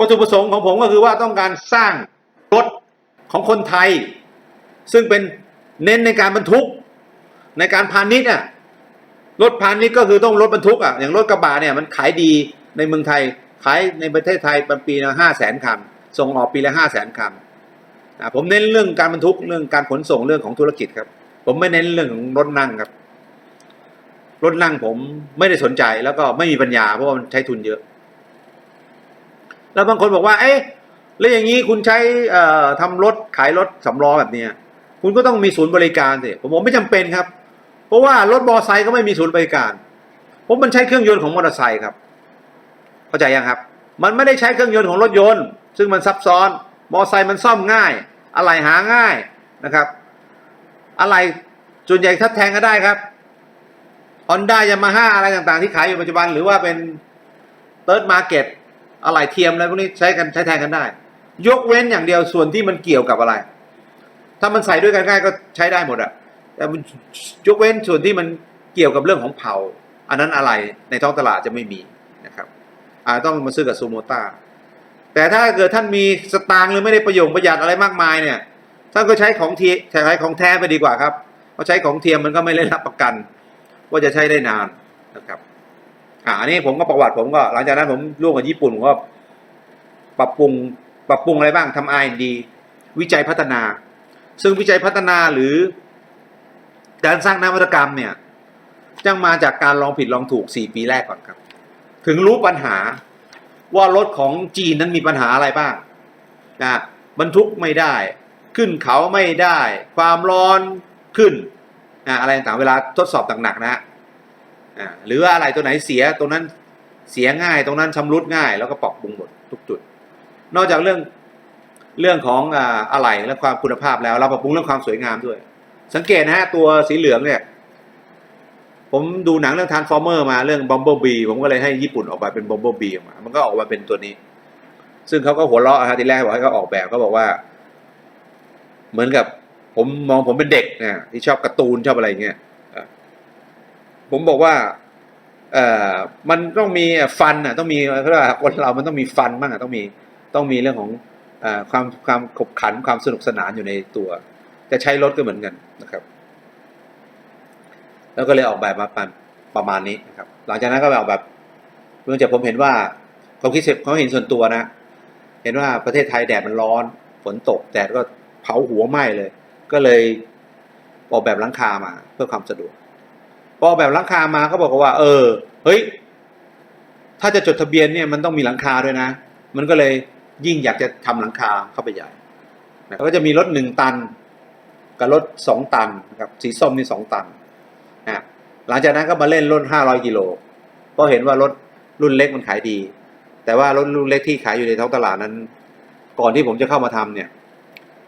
วัตถุประสงค์ของผมก็คือว่าต้องการสร้างรถของคนไทย ซึ่งเป็นเน้นในการบรรทุกในการพาณิชย์อะรถพาณิชย์ก็คือต้องรถบรรทุกอะอย่างรถกระบะเนี่ยมันขายดีในเมืองไทย ขายในประเทศไทยปีละห้าแสนคันส่งออกปีละห้าแสนคันผมเน้นเรื่องการบรรทุกเรื่องการขนส่งเรื่องของธุรกิจครับ ผมไม่เน้นเรื่องของรถนั่งครับรถนั่งผมไม่ได้สนใจแล้วก็ไม่มีปัญญาเพราะว่ามันใช้ทุนเยอะ แล้วบางคนบอกว่า เอ๊ะแล้วอย่างนี้คุณใช้ทำรถขายรถสำล้อแบบนี้คุณก็ต้องมีศูนย์บริการสิผมบอกไม่จำเป็นครับ เพราะว่ารถมอเตอร์ไซค์ก็ไม่มีศูนย์บริการเพราะมันใช้เครื่องยนต์ของมอเตอร์ไซค์ครับ เข้าใจยังครับ มันไม่ได้ใช้เครื่องยนต์ของรถยนต์ ซึ่งมันซับซ้อนมอเตอร์ไซค์มันซ่อมง่าย อะไรหาง่ายนะครับ อะไรส่วนใหญ่ทัดแทงก็ได้ครับฮอนด้ายามาฮ่าอะไรต่างๆ ที่ขายอยู่ปัจจุบันหรือว่าเป็นเติร์ดมาร์เก็ต อะไรเทียมอะไรพวกนี้ใช้กันใช้แทนกันได้ ยกเว้นอย่างเดียวส่วนที่มันเกี่ยวกับอะไร ถ้ามันใส่ด้วยกันง่ายก็ใช้ได้หมดอะแต่ยกเว้นส่วนที่มันเกี่ยวกับเรื่องของเผา อันนั้นอะไรในท้องตลาดจะไม่มีนะครับอาจต้องมาซื้อกับซูโมต้าแต่ถ้าเกิดท่านมีสตางค์หรือไม่ได้ประโยชน์ประหยัดอะไรมากมายเนี่ยท่านก็ใช้ของเทียใช้ของแท้ไปดีกว่าครับเพราะใช้ของเทียมมันก็ไม่ได้รับประกัน ว่าจะใช้ได้นาน อ่าอันนี้ผมก็ประวัติผมก็หลังจากนั้นผมร่วมกับญี่ปุ่นผมก็ปรับปรุงปรับปรุงอะไรบ้างทำ R&D วิจัยพัฒนา ซึ่งวิจัยพัฒนาหรือ การสร้างนวัตกรรมเนี่ยจังมาจากการลองผิดลองถูก 4 ปีแรกก่อนครับ ถึงรู้ปัญหาว่ารถของจีนนั้นมีปัญหาอะไรบ้างนะบรรทุกไม่ได้ ขึ้นเขาไม่ได้ ความร้อนขึ้นอ่าอะไรต่างเวลาทดสอบหนักๆนะฮะ อ่าหรือว่าอะไรตัวไหนเสียตรงนั้นเสียง่าย ตรงนั้นชำรุดง่าย แล้วก็ปรับปรุงหมดทุกจุด นอกจากเรื่องเรื่องของอ่าอะไรและความคุณภาพแล้ว เราปรับปรุงเรื่องความสวยงามด้วย สังเกตนะฮะตัวสีเหลืองเนี่ย ผมดูหนังเรื่องทานฟอร์เมอร์มาเรื่องบอมเบ b บีผมก็เลยให้ญี่ปุ่นออกมาเป็นบอมเบ b บีออกมา มันก็ออกมาเป็นตัวนี้ ซึ่งเขาก็หัวเราะฮะทีแรกบอกให้เขาออกแบบเขาบอกว่า เหมือนกับ ผมมองผมเป็นเด็กนะที่ชอบการ์ตูนชอบอะไรเงี้ย ผมบอกว่าเอ่อมันต้องมีฟันอะต้องมีเขาเรียกว่าคนเรามันต้องมีฟันบ้างอะต้องมีต้องมีเรื่องของเอ่อความความขบขันความสนุกสนานอยู่ในตัว จะใช้รถก็เหมือนกันนะครับ แล้วก็เลยออกแบบมาประประมาณนี้นะครับ หลังจากนั้นก็ออกแบบเนื่องจากผมเห็นว่าความคิดเขาเห็นส่วนตัวนะ เห็นว่าประเทศไทยแดดมันร้อน ฝนตกแดดก็เผาหัวไหม้เลย ก็เลยออกแบบหลังคามาเพื่อความสะดวก พอออกแบบหลังคามาเขาบอกว่า เออ เฮ้ย ถ้าจะจดทะเบียนเนี่ยมันต้องมีหลังคาด้วยนะ มันก็เลยยิ่งอยากจะทำหลังคาเข้าไปใหญ่แล้วก็จะมีรถหนึ่งตัน กับรถสองตันนะครับสีส้มนี่สองตันนะหลังจากนั้นก็มาเล่นรถห้าร้อยกิโลเพราะเห็นว่ารถรุ่นเล็กมันขายดี แต่ว่ารถรุ่นเล็กที่ขายอยู่ในท้องตลาดนั้น ก่อนที่ผมจะเข้ามาทำเนี่ย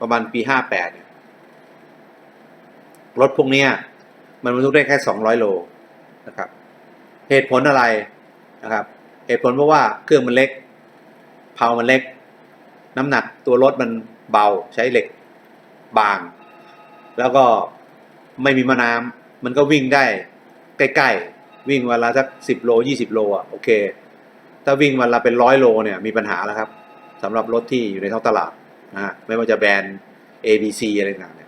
ประมาณปีห้าแปดเนี่ยรถพวกเนี้ย มันบรรทุกได้แค่สองร้อยโลนะครับ เหตุผลอะไรนะครับ เหตุผลเพราะว่าเครื่องมันเล็กเพามันเล็ก น้ำหนักตัวรถมันเบาใช้เหล็กบาง แล้วก็ไม่มีมะน้ำมันก็วิ่งได้ใกล้ๆ วิ่งวันละสักสิบโลยี่สิบโลอะโอเค ถ้าวิ่งวันละเป็นร้อยโลเนี่ยมีปัญหาแล้วครับสำหรับรถที่อยู่ในท้องตลาดนะฮะไม่ว่าจะแบรนด์ ABC อะไรต่าง